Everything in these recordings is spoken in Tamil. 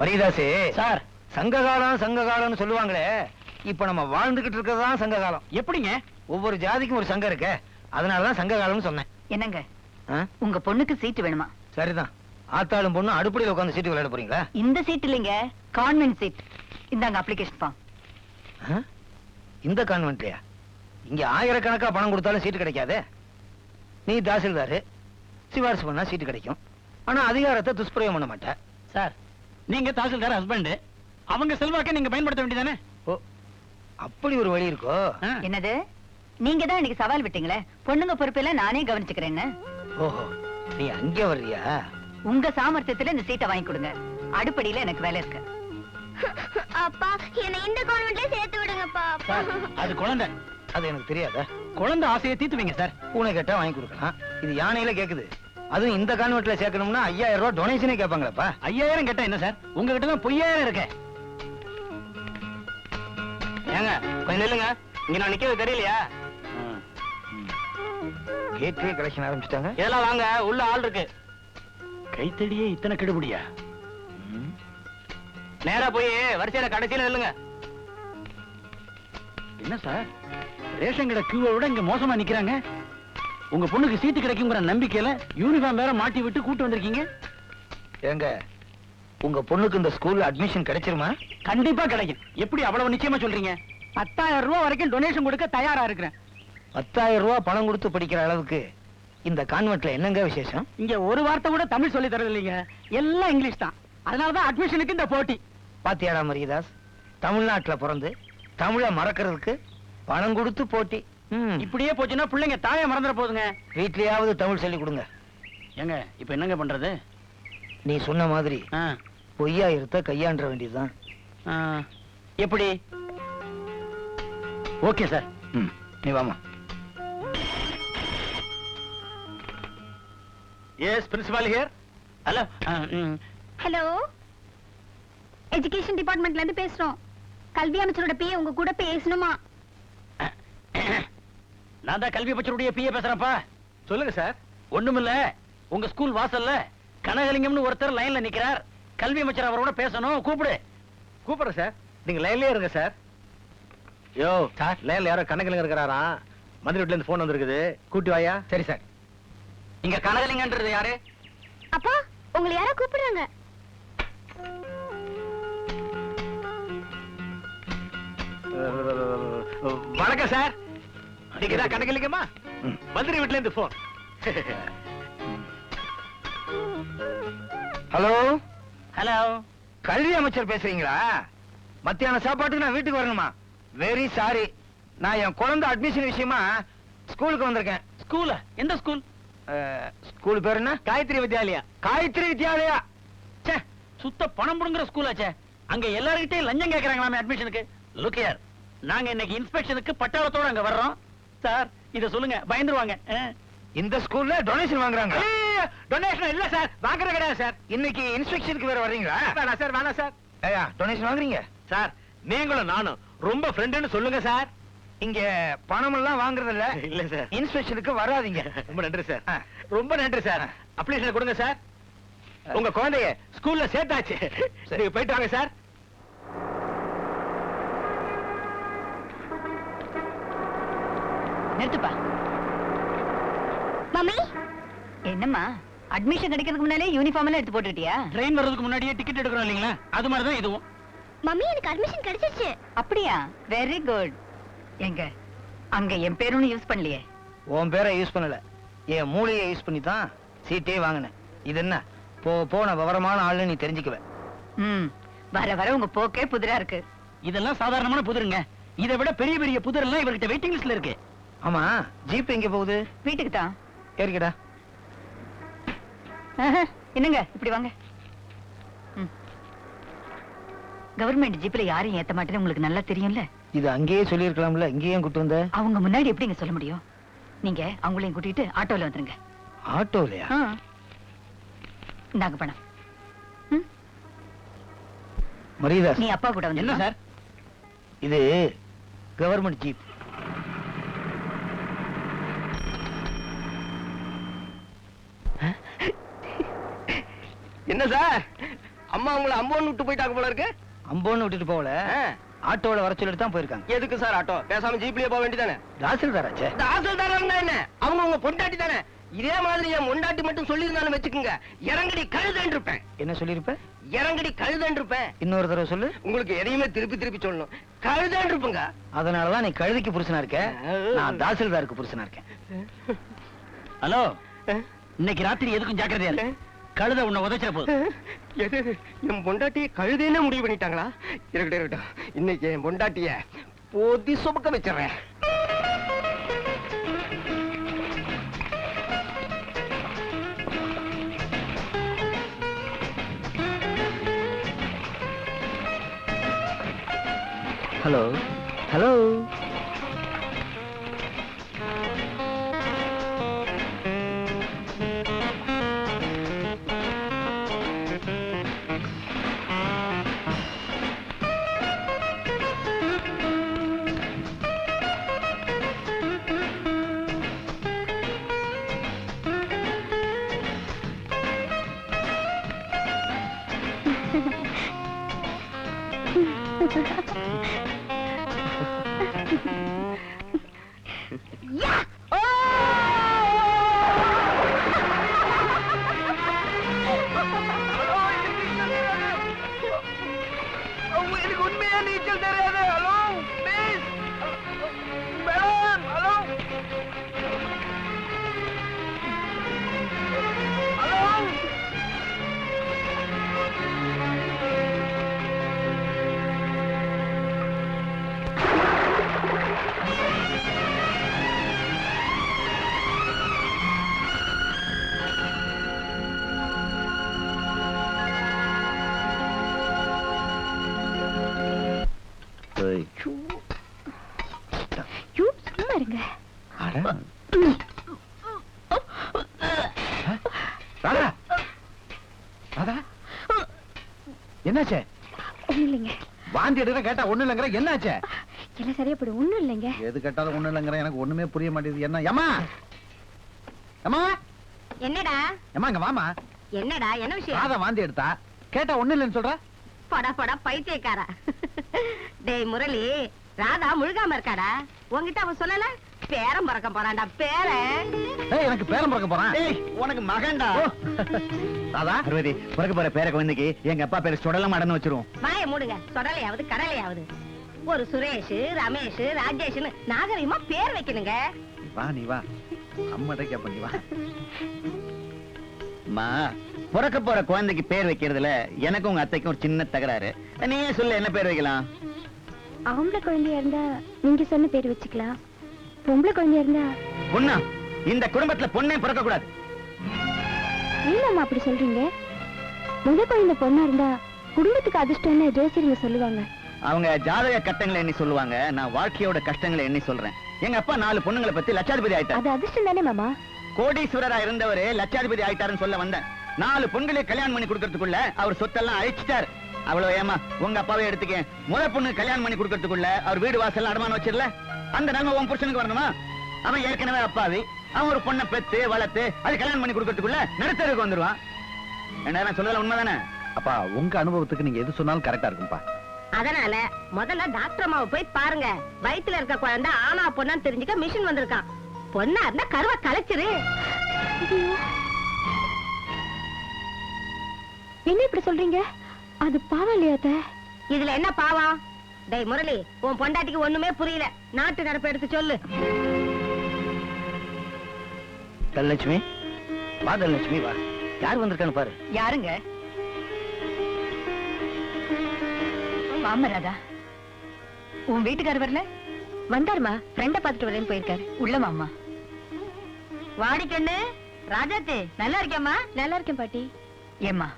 மரியதாசே சார். சங்க காலம் சங்க காலம்னு சொல்லுவாங்களே. இப்ப நம்ம வாழ்ந்துகிட்டு இருக்கிறது தான் சங்க காலம் எப்படிங்க? ஒவ்வொரு ஜாதிக்கும் ஒரு சங்கம் இருக்கே. அதனாலதான் சங்க காலம்னு சொன்னேன். என்னங்க? உங்க பொண்ணுக்கு சீட்டு வேணுமா? சரிதான். ஆத்தாளும் பொண்ணு அடுப்படியில் உட்காந்து சீட்டு விளையாட போறீங்களா? இந்த சீட் இல்லைங்க. Convent seat. இந்தாங்க அப்ளிகேஷன் ஃபார்ம்? இந்த கான்வென்ட்லயா? இங்க ஆயிரக்கணக்கா பணம் கொடுத்தாலும் சீட்டு கிடைக்காதே. நீ தாசில்தாரு. சிபாரிசு பண்ணா சீட்டு கிடைக்கும். ஆனா அதிகாரத்தை துஷ்பிரயோகம் பண்ண மாட்டேன் சார் நீங்க தாசில்தார் ஹஸ்பண்ட் அவங்க செல்வாக்கை நீங்க பயன்படுத்த வேண்டியதானே? ஓ அப்படி ஒரு வழி இருக்கோ? என்னது? நீங்க தான் இன்னைக்கு சவால் விட்டீங்களே? பொண்ணுங்க பொறுப்பெல்லாம் நானே கவனிச்சுக்கிறேன்னு. ஓஹோ நீ அங்கே வர்றியா? உங்க சாமர்த்தியத்துல இந்த சீட்டை வாங்கி கொடுங்க. அடுப்படியில எனக்கு வேலை இருக்கு. அப்பா என்னை இந்த கான்வென்ட்ல சேர்த்து விடுங்கப்பா. அது குழந்தை. அது எனக்கு தெரியாதா? குழந்தை ஆசையை தீர்த்துவீங்க சார். பூனை கேட்டா வாங்கி கொடுக்கலாம். இது யானையில கேக்குது. அதுவும் இந்த கான்வென்ட்ல சேர்க்கணும்னா ஐயாயிரம் ரூபாய் டொனேஷனே கேட்பாங்களப்பா. ஐயாயிரம் கேட்டா என்ன சார்? உங்ககிட்ட தான் பொய்யாயிரம் இருக்க. ஏங்க கொஞ்சம் நில்லுங்க. இங்க நான் நிக்கிறது தெரியலையா? கேட்லயே கலெக்ஷன் ஆரம்பிச்சிட்டாங்க. இதெல்லாம் வாங்க உள்ள ஆள் இருக்கு. கைத்தடியே இத்தனை கெடுபடியா? நேரா போய் வரிசையில கடைசியில நில்லுங்க. என்ன சார்? ரேஷன் கடை கியூவை விட இங்க மோசமா நிக்கிறாங்க. உங்க பொண்ணுக்கு சீட்டு கிடைக்குங்கிற நம்பிக்கையில யூனிஃபார்ம் வேற மாட்டி விட்டு கூட்டு வந்திருக்கீங்க? ஏங்க உங்க பொண்ணுக்கு இந்த ஸ்கூல்ல அட்மிஷன் கிடைச்சிருமா? கண்டிப்பா கிடைக்கும். எப்படி அவ்வளவு நிச்சயமா சொல்றீங்க? பத்தாயிரம் ரூபாய் வரைக்கும் டொனேஷன் கொடுக்க தயாரா இருக்கிறேன். பத்தாயிரம் ரூபாய் பணம் கொடுத்து படிக்கிற அளவுக்கு இந்த கான்வென்ட்ல என்னங்க விசேஷம்? இங்க ஒரு வார்த்தை கூட தமிழ் சொல்லி தரது இல்லைங்க. எல்லாம் இங்கிலீஷ் தான். அதனாலதான் அட்மிஷனுக்கு இந்த போட்டி. பாத்தியாடா மரியதாஸ்? தமிழ்நாட்டுல பிறந்து தமிழை மறக்கிறதுக்கு பணம் கொடுத்து போட்டி. இப்படியே போச்சுன்னா பிள்ளைங்க தாயை மறந்துட போதுங்க. வீட்லயாவது தமிழ் சொல்லி கொடுங்க. ஏங்க இப்ப என்னங்க பண்றது? நீ சொன்ன மாதிரி ஆ, பொய்யாயிரத்தை கையாண்ட வேண்டியதுதான். எப்படி? Okay sir. நீ வாமா yes principal here hello hello education டிபார்ட்மெண்ட்ல இருந்து பேசுறோம். கல்வி அமைச்சரோட பிஏ உங்க கூட பேசணுமா? நான் தான் கல்வி பச்சருடைய பிஏ பேசுறேன்ப்பா. சொல்லுங்க சார். ஒண்ணுமில்ல உங்க ஸ்கூல் வாசல்ல கனகலிங்கம்னு ஒருத்தர் லைன்ல நிக்கிறார். கல்வி அமைச்சர் அவரோட பேசணும். கூப்பிடு. கூப்பிடுறேன் சார். நீங்க லைன்லயே இருங்க சார். யோ சார். லைன்ல யாரோ கணக்கில் இருக்கிறாரா? மந்திரி வீட்டுல இருந்து போன் வந்திருக்குது. கூட்டி வாயா. சரி சார். இங்க கனகலிங்கன்றது யாரு? அப்பா உங்களை யாரோ கூப்பிடுறாங்க. வணக்கம் சார். நீங்க தான் கணக்கிலிங்கம்மா ம். மந்திரி வீட்டுல இருந்து போன் ஹலோ? ஹலோ? கல்வி அமைச்சர் பேசுறீங்களா? மத்தியான சாப்பாட்டுக்கு நான் வீட்டுக்கு வரணுமா? வெரி சாரி நான் என் குழந்தை அட்மிஷன் விஷயமா ஸ்கூலுக்கு வந்திருக்கேன். ஸ்கூல? எந்த ஸ்கூல்? ஸ்கூல் பேர் என்ன? காயத்ரி வித்யாலயா. காயத்ரி வித்யாலயா. ச்சே. சுத்த பணம் புடுங்குற ஸ்கூல் ஆச்சே. அங்க எல்லார்கிட்டயும் லஞ்சம் கேக்குறாங்களாமே அட்மிஷனுக்கு லுக் ஹியர் நாங்க இன்னைக்கு இன்ஸ்பெக்ஷனுக்கு பட்டாளத்தோட அங்க வர்றோம். சார் இத சொல்லுங்க பயந்துருவாங்க. இந்த ஸ்கூல்ல டொனேஷன் வாங்குறாங்க. டொனேஷன் இல்ல சார் வாங்குறது கிடையாது சார். இன்னைக்கு இன்ஸ்பெக்ஷனுக்கு வேற வர்றீங்களா? வேணாம் சார் வேணாம் சார். ஏயா டொனேஷன் வாங்குறீங்க? சார் நீங்களும் நானும் ரொம்ப ஃப்ரெண்டுன்னு சொல்லுங்க சார். இங்க பணம் எல்லாம் வாங்குறது இல்ல இல்ல சார். இன்ஸ்பெக்ஷனுக்கு வராதீங்க. ரொம்ப நன்றி சார். ரொம்ப நன்றி சார். அப்ளிகேஷன் கொடுங்க சார். உங்க குழந்தைய ஸ்கூல்ல சேர்த்தாச்சு. நீங்க போயிட்டு வாங்க சார். நிறுத்துப்பா. மம்மி என்னம்மா? அட்மிஷன் கிடைக்கிறதுக்கு முன்னாலே யூனிஃபார்ம் எல்லாம் எடுத்து போட்டுக்கிட்டியா? ட்ரெயின் வர்றதுக்கு முன்னாடியே டிக்கெட் எடுக்கிறோம் இல்லீங்களா? அது மாதிரி தான் இதுவும். மம்மி எனக்கு அட்மிஷன் கிடைச்சிருச்சு. அப்படியா? வெரி குட் எங்க? அங்க என் பேருன்னு யூஸ் பண்ணலையே. உன் பேரை யூஸ் பண்ணல. என் மூளையை யூஸ் பண்ணி தான் சீட்டே வாங்கினேன். இது என்ன? போ போன விவரமான ஆளுன்னு நீ தெரிஞ்சுக்குவ. ம். வர வர உங்க போக்கே புதிரா இருக்கு. இதெல்லாம் சாதாரணமான புதிருங்க. இதை விட பெரிய பெரிய புதிர் எல்லாம் இவர்கிட்ட வெயிட்டிங் லிஸ்ட்ல இருக்கு. ஆமா ஜீப் எங்க போகுது? வீட்டுக்கு தான் ஏறிக்கடா என்னங்க இப்படி வாங்க. கவர்மெண்ட் ஜீப்ல யாரையும் ஏத்த மாட்டேன்னு உங்களுக்கு நல்லா தெரியும்ல? இது அங்கேயே சொல்லியிருக்கலாம்ல இங்கேயே கூட்டு வந்த? அவங்க முன்னாடி எப்படிங்க சொல்ல முடியும்? நீங்க அவங்களையும் கூட்டிட்டு ஆட்டோல வந்துருங்க. ஆட்டோலையா. இந்தாங்க பணம் மரியதாஸ் நீ அப்பா கூட வந்து என்ன சார்? இது கவர்மெண்ட் ஜீப் என்ன சார்? அம்மா உங்களை அம்போன்னு விட்டு போயிட்டாங்க போல இருக்கு. அம்போன்னு விட்டுட்டு போகல. ஆட்டோல வர சொல்லிட்டு தான் போயிருக்காங்க. எதுக்கு சார் ஆட்டோ? பேசாம ஜீப்லயே போக வேண்டியதானே? தாசில்தாராச்சே தாசில்தாரா என்ன? அவங்க உங்க பொண்டாட்டி தானே? இதே மாதிரி என் பொண்டாட்டி மட்டும் சொல்லியிருந்தாலும் வச்சுக்கோங்க. இறங்கடி கழுதன் இருப்பேன். என்ன சொல்லிருப்ப இறங்கடி கழுதன் இருப்பேன். இன்னொரு தடவை சொல்லு. உங்களுக்கு எதையுமே திருப்பி திருப்பி சொல்லணும். கழுதன் இருப்புங்க. அதனாலதான் நீ கழுதைக்கு புருஷனா இருக்க. நான் தாசில்தாருக்கு புருஷனா இருக்கேன். ஹலோ? இன்னைக்கு ராத்திரி எதுக்கும் ஜாக்கிரதையா இரு. கழுதை உன்னை உதைச்சிட போகுது. எது? என் பொண்டாட்டிய கழுதேன்னு முடிவு பண்ணிட்டாங்களா? இருக்கட்டும் இருக்கட்டும். இன்னைக்கு என் பொண்டாட்டிய போதி சுமக்க வச்சிடுறேன். Hello hello ちょっと。என்னாச்சே? ஒண்ணும் இல்லைங்க வாந்தி எடுக்கிற கேட்டா ஒண்ணு இல்லைங்கிற என்னாச்சே? எல்லாம் சரியா போடும் ஒண்ணும் இல்லைங்க. எது கேட்டாலும் ஒண்ணு இல்லைங்கிற எனக்கு ஒண்ணுமே புரிய மாட்டேங்குது. என்ன ஏமா ஏமா என்னடா? ஏமா இங்க வாமா என்னடா என்ன விஷயம்? ராதா வாந்தி எடுத்தா? கேட்டா ஒண்ணு இல்லைன்னு சொல்ற? படா படா பைத்தியக்காரா. டேய் முரளி ராதா முழுகாம இருக்காடா? உன்கிட்ட அவன் சொல்லல? பேரம் பறக்க போறான்டா ஏய் எனக்கு பேரம் பிறக்க போறான் உனக்கு மகன்டா. ஓ. ராதா பார்வதி பிறக்க போற பேர குழந்தைக்கு எங்க அப்பா பேரு சுடல மடன்னு வச்சிருவோம். வாய மூடுங்க சொடலையாவது கடலையாவது. ஒரு சுரேஷ் ரமேஷ் ராஜேஷ்னு நாகரிகமா பேர் வைக்கணுங்க. வா நீ வா. அம்மாட்ட கேப்ப நீ வா. அம்மா பிறக்க போற குழந்தைக்கு பேர் வைக்கிறதுல எனக்கும் உங்க அத்தைக்கும் ஒரு சின்ன தகராறு. நீயே சொல்லு என்ன பேர் வைக்கலாம்? ஆம்பளை குழந்தையா இருந்தா நீங்க சொன்ன பேர் வச்சுக்கலாம். பொம்பளை குழந்தையா இருந்தா? பொண்ணா இந்த குடும்பத்துல பொண்ணே பிறக்க கூடாது. ஏன் அப்படி சொல்றீங்க? முத குழந்தை பொண்ணா இருந்தா குடும்பத்துக்கு அதிர்ஷ்டம்னு ஜோசியருங்க சொல்லுவாங்க. அவங்க ஜாதக கட்டங்களை எண்ணி சொல்லுவாங்க. நான் வாழ்க்கையோட கஷ்டங்களை எண்ணி சொல்றேன். எங்க அப்பா நாலு பொண்ணுங்களை பத்தி லட்சாதிபதி ஆயிட்டார். அது அதிர்ஷ்டம் தானே மாமா? கோடீஸ்வரரா இருந்தவரு லட்சாதிபதி ஆயிட்டாருன்னு சொல்ல வந்தேன். நாலு பொண்களை கல்யாணம் பண்ணி கொடுக்கறதுக்குள்ள அவர் சொத்தெல்லாம் அழிச்சிட்டார். அவ்வளவு ஏமா உங்க அப்பாவே எடுத்துக்க முத பொண்ணு கல்யாணம் பண்ணி கொடுக்கறதுக்குள்ள அவர் வீடு வாசல் அடமானம் வச்சிடல? அந்த நன்மை உன் புருஷனுக்கு வரணுமா? அவன் ஏற்கனவே அப்பாவி. அவன் ஒரு பொண்ணை பெத்து வளர்த்து அது கல்யாணம் பண்ணி கொடுக்கறதுக்குள்ள நடுத்தருக்கு வந்துருவான். என்ன நான் சொல்லல உண்மைதானே? அப்பா உங்க அனுபவத்துக்கு நீங்க எது சொன்னாலும் கரெக்டா இருக்கும்பா அதனால முதல்ல டாக்டர் அம்மாவை போய் பாருங்க. வயித்துல இருக்க குழந்தை ஆனா பொண்ணான்னு தெரிஞ்சுக்க மிஷின் வந்திருக்கான். பொண்ணா இருந்தா கருவை கலைச்சிரு. என்ன இப்படி சொல்றீங்க? அது பாவம் இல்லையா அத்தை? இதுல என்ன பாவம்? டேய் முரளி உன் பொண்டாட்டிக்கு ஒண்ணுமே புரியல. நாட்டு நடப்பு எடுத்து சொல்லு. தனலட்சுமி வா தனலட்சுமி வா. யார் வந்திருக்கான்னு பாரு. யாருங்க? மாமராதா உன் வீட்டுக்காரர் வரல? வந்தாருமா. ஃப்ரெண்ட பாத்துட்டு வரேன்னு போயிருக்காரு. உள்ள மாமா வாடிக்கண்ணு ராஜாத்தே நல்லா இருக்கியாம்மா? நல்லா இருக்கேன் பாட்டி. ஏம்மா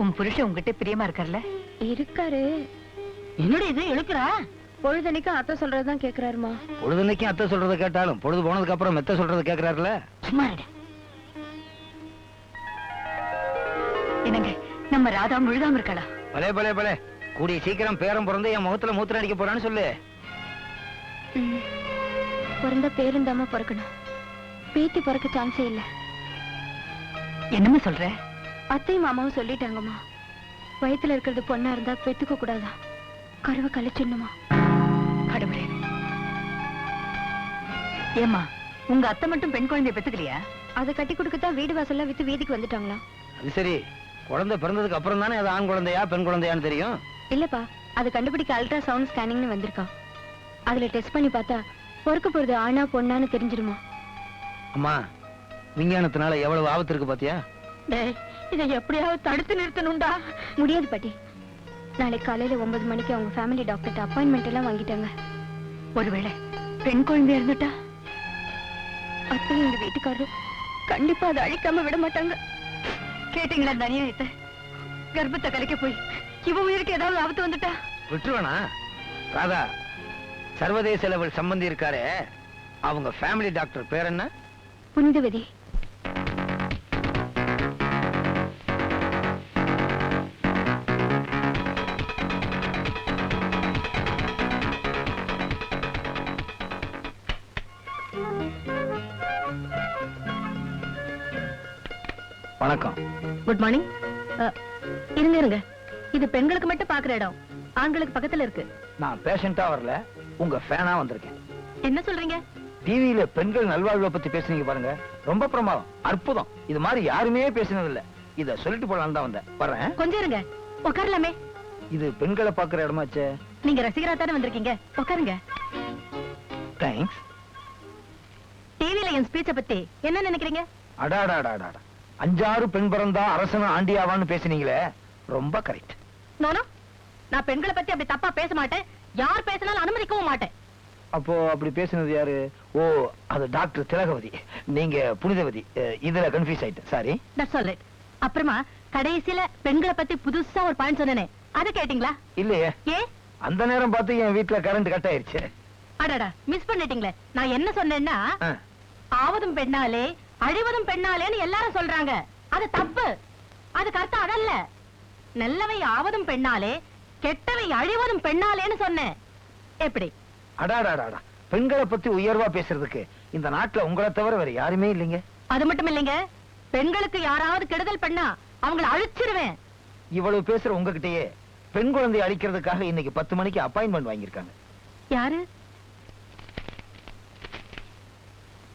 உன் புருஷன் உங்ககிட்ட பிரியமா இருக்கார்ல? இருக்காரு. என்னடி இது? இழுக்கிறா பொழுதனைக்கும் அத்தை சொல்றதுதான் கேக்குறாருமா. பொழுதுனைக்கும் அத்தை சொல்றத கேட்டாலும் பொழுது போனதுக்கு அப்புறம் மெத்த சொல்றத கேக்குறாருல? சும்மா என்னங்க நம்ம ராதா முழுகாம இருக்காளா? பலே பலே பலே. கூடிய சீக்கிரம் பேரம் பிறந்து என் முகத்துல மூத்திரம் அடிக்க போறான்னு சொல்லு. பிறந்த பேருந்தாம பிறக்கணும். பேத்தி பிறக்க சான்ஸே இல்ல. என்னம்மா சொல்ற? அத்தையும் மாமாவும் சொல்லிட்டாங்கம்மா. வயித்துல இருக்கிறது பொண்ணா இருந்தா பெத்துக்க கூடாதா கருவை கழிச்சிடணுமா? கடவுளே. ஏம்மா உங்க அத்தை மட்டும் பெண் குழந்தைய பெத்துக்கலையா? அதை கட்டி கொடுக்கத்தான் வீடு வாசல்ல வித்து வீதிக்கு வந்துட்டாங்களா? அது சரி குழந்தை பிறந்ததுக்கு அப்புறம் தானே அது ஆண் குழந்தையா பெண் குழந்தையான்னு தெரியும்? இல்லப்பா அது கண்டுபிடிக்க அல்ட்ரா சவுண்ட் ஸ்கேனிங்னு வந்திருக்கா. அதுல டெஸ்ட் பண்ணி பார்த்தா பொறுக்க போறது ஆணா பொண்ணான்னு தெரிஞ்சிருமா? அம்மா விஞ்ஞானத்தினால எவ்வளவு ஆபத்து இருக்கு பாத்தியா? டேய் இதை எப்படியாவது தடுத்து நிறுத்தணும்டா. முடியாது பாட்டி. நாளைக்கு காலையில ஒன்பது மணிக்கு அவங்க ஃபேமிலி டாக்டர்கிட்ட அப்பாயின்மெண்ட் எல்லாம் வாங்கிட்டாங்க. ஒருவேளை பெண் குழந்தையா இருந்துட்டா? அத்தை எங்க வீட்டுக்காரரு கண்டிப்பா அதை அழிக்காம விட மாட்டாங்க. கேட்டீங்களா இந்த அநியாயத்தை கர்ப்பத்தை கலைக்க போய் இவ உயிருக்கு ஏதாவது ஆபத்து வந்துட்டா? விட்டுருவேனா? ராதா சர்வதேச லெவல் சம்பந்தி இருக்காரே. அவங்க ஃபேமிலி டாக்டர் பேர் என்ன? புனிதவதி. வணக்கம். குட் மார்னிங் இருங்க இருங்க. இது பெண்களுக்கு மட்டும் பாக்குற இடம். ஆண்களுக்கு பக்கத்துல இருக்கு. நான் பேஷண்டா வரல. உங்க ஃபேனா வந்திருக்கேன். என்ன சொல்றீங்க? டிவியில பெண்கள் நல்வாழ்வை பத்தி பேசுனீங்க பாருங்க. ரொம்ப பிரமாதம். அற்புதம். இது மாதிரி யாருமே பேசினது இல்ல இத சொல்லிட்டு போலாம் தான் வந்தேன். வர்றேன். கொஞ்சம் இருங்க. உட்காரலாமே இது பெண்களை பாக்குற இடமாச்சே நீங்க ரசிகரா தானே வந்திருக்கீங்க. உட்காருங்க தேங்க்ஸ் டிவில என் ஸ்பீச்ச பத்தி என்ன நினைக்கிறீங்க? அடாடாடாடா அஞ்சாறு பெண் பிறந்தா அரசன் ஆண்டியாவான்னு பேசுனீங்களே ரொம்ப கரெக்ட் நானோ நான் பெண்களை பத்தி அப்படி தப்பா பேச மாட்டேன். யார் பேசினாலும் அனுமதிக்கவும் மாட்டேன். அப்போ அப்படி பேசுனது யாரு? ஓ அது டாக்டர் திலகவதி. நீங்க புனிதவதி. இதுல கன்ஃபியூஸ் ஆயிட்டேன். சாரி தட்ஸ் ஆல் ரைட் அப்புறமா கடைசியில பெண்களை பத்தி புதுசா ஒரு பாயிண்ட் சொன்னேனே. அது கேட்டீங்களா? இல்லையே. ஏ? அந்த நேரம் பார்த்து என் வீட்டுல கரண்ட் கட் ஆயிருச்சு. அடடா மிஸ் பண்ணிட்டீங்களே. நான் என்ன சொன்னேன்னா ஆவதும் பெண்ணாலே அழிவதும் பெண்ணாலேன்னு எல்லாரும் சொல்றாங்க. அது தப்பு. அதுக்கு அர்த்தம் அதல்ல. நல்லவை ஆவதும் பெண்ணாலே கெட்டவை அழிவதும் பெண்ணாலேன்னு சொன்னேன். எப்படி? அடாடாடாடா பெண்களை பத்தி உயர்வா பேசுறதுக்கு இந்த நாட்டுல உங்களை தவிர வேற யாருமே இல்லைங்க. அது மட்டும் இல்லைங்க. பெண்களுக்கு யாராவது கெடுதல் பண்ணா அவங்கள அழிச்சிருவேன். இவ்வளவு பேசுற உங்ககிட்டயே பெண் குழந்தையை அழிக்கிறதுக்காக இன்னைக்கு பத்து மணிக்கு அப்பாயின்மெண்ட் வாங்கியிருக்காங்க. யாரு?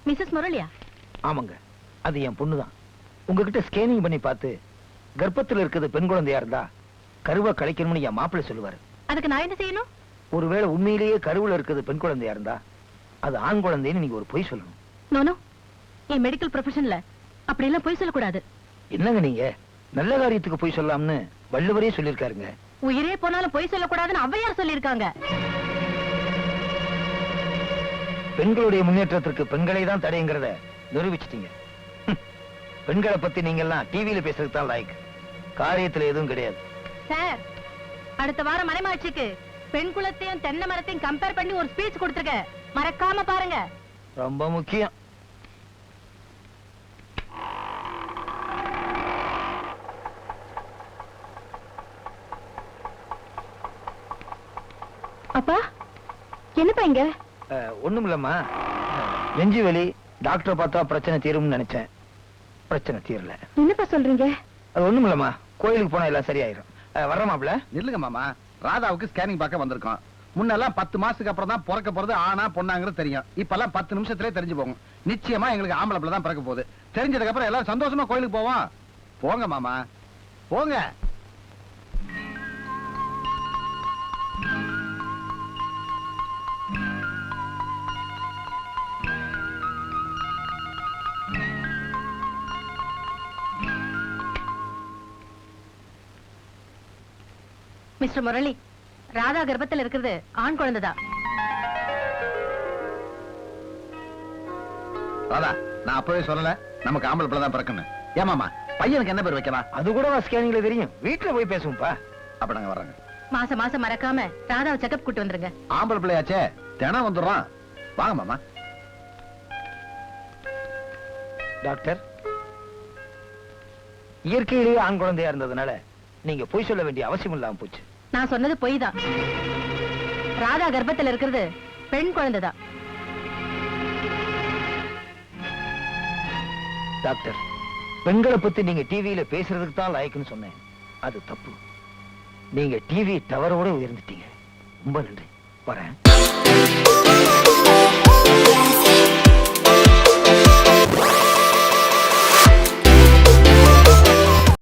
மிஸ்ஸஸ் முரளியா? ஆமாங்க. அது என் பொண்ணுதான். உங்ககிட்ட ஸ்கேனிங் பண்ணி பார்த்து கர்ப்பத்துல இருக்கிறது பெண் குழந்தையா இருந்தா கருவை கழிக்கணும்னு என் மாப்பிள்ளை சொல்லுவாரு. அதுக்கு நான் என்ன செய்யணும்? ஒருவேளை உண்மையிலேயே கருவுல இருக்கிறது பெண் குழந்தையா இருந்தா அது ஆண் குழந்தைன்னு நீங்க ஒரு பொய் சொல்லணும். நோனோ என் மெடிக்கல் ப்ரொஃபஷன்ல அப்படி எல்லாம் பொய் சொல்லக்கூடாது. என்னங்க நீங்க? நல்ல காரியத்துக்கு பொய் சொல்லலாம்னு வள்ளுவரே சொல்லியிருக்காருங்க. உயிரே போனாலும் பொய் சொல்லக்கூடாதுன்னு ஔவையார் சொல்லியிருக்காங்க? பெண்களுடைய முன்னேற்றத்திற்கு பெண்களை தான் தடைங்கிறத நிரூபிச்சிட்டீங்க. பெண்களை பத்தி நீங்க எல்லாம் டிவியில பேசுறதுக்கு தான் லாய்க்கு காரியத்துல எதுவும் கிடையாது. சார் அடுத்த வாரம் மனைமாட்சிக்கு பெண் குலத்தையும் தென்னை மரத்தையும் கம்பேர் பண்ணி ஒரு ஸ்பீச் கொடுத்துருக்க. மறக்காம பாருங்க. ரொம்ப முக்கியம். அப்பா என்னப்பா இங்க? ஒண்ணும் இல்லம்மா நெஞ்சு வலி டாக்டரை பார்த்தா பிரச்சனை தீரும்னு நினைச்சேன். பிரச்சனை தீரல. என்னப்பா சொல்றீங்க? அது ஒண்ணும் இல்லம்மா. கோயிலுக்கு போனா எல்லாம் சரியாயிரும். அஹ், வர்றேன் மாப்ள நில்லுங்க மாமா. ராதாவுக்கு ஸ்கேனிங் பார்க்க வந்திருக்கோம். முன்னெல்லாம் பத்து மாசத்துக்கு அப்புறம் தான் பிறக்க போறது ஆனா பொண்ணாங்கிறது தெரியும். இப்பெல்லாம் பத்து நிமிஷத்திலே தெரிஞ்சு போகும். நிச்சயமா எங்களுக்கு ஆம்பளை பிள்ளை தான் பிறக்க போகுது. தெரிஞ்சதுக்கு அப்புறம் எல்லாரும் சந்தோஷமா கோயிலுக்கு போவோம். போங்க மாமா. போங்க. மிஸ்டர் முரளி ராதா கர்ப்பத்துல இருக்கிறது ஆண் குழந்தைதான் ராதா நான் அப்பவே சொல்லல நமக்கு ஆம்பளை பிள்ளை தான் பிறக்கணும் ஏமாமா பையனுக்கு என்ன பேர் வைக்கலாம் அது கூட ஸ்கேனிங்ல தெரியும். வீட்டுல போய் பேசுவோம்ப்பா. அப்ப நாங்க வர்றோங்க. மாசம் மாசம் மறக்காம ராதாவை செக்கப் கூட்டு வந்துருங்க. ஆம்பளை பிள்ளையாச்சே தினம் வந்துடுறோம். வாங்க மாமா. டாக்டர் இயற்கையிலேயே ஆண் குழந்தையா இருந்ததுனால நீங்க பொய் சொல்ல வேண்டிய அவசியம் இல்லாம போச்சு. நான் சொன்னது பொய் தான் ராதா கர்ப்பத்துல இருக்கிறது பெண் குழந்தைதான். டாக்டர் பெண்களை பத்தி நீங்க டிவியில பேசுறதுக்கு தான் லாய்க்குன்னு சொன்னேன். அது தப்பு. நீங்க டிவி டவரோட உயர்ந்துட்டீங்க. ரொம்ப நன்றி. வரேன்.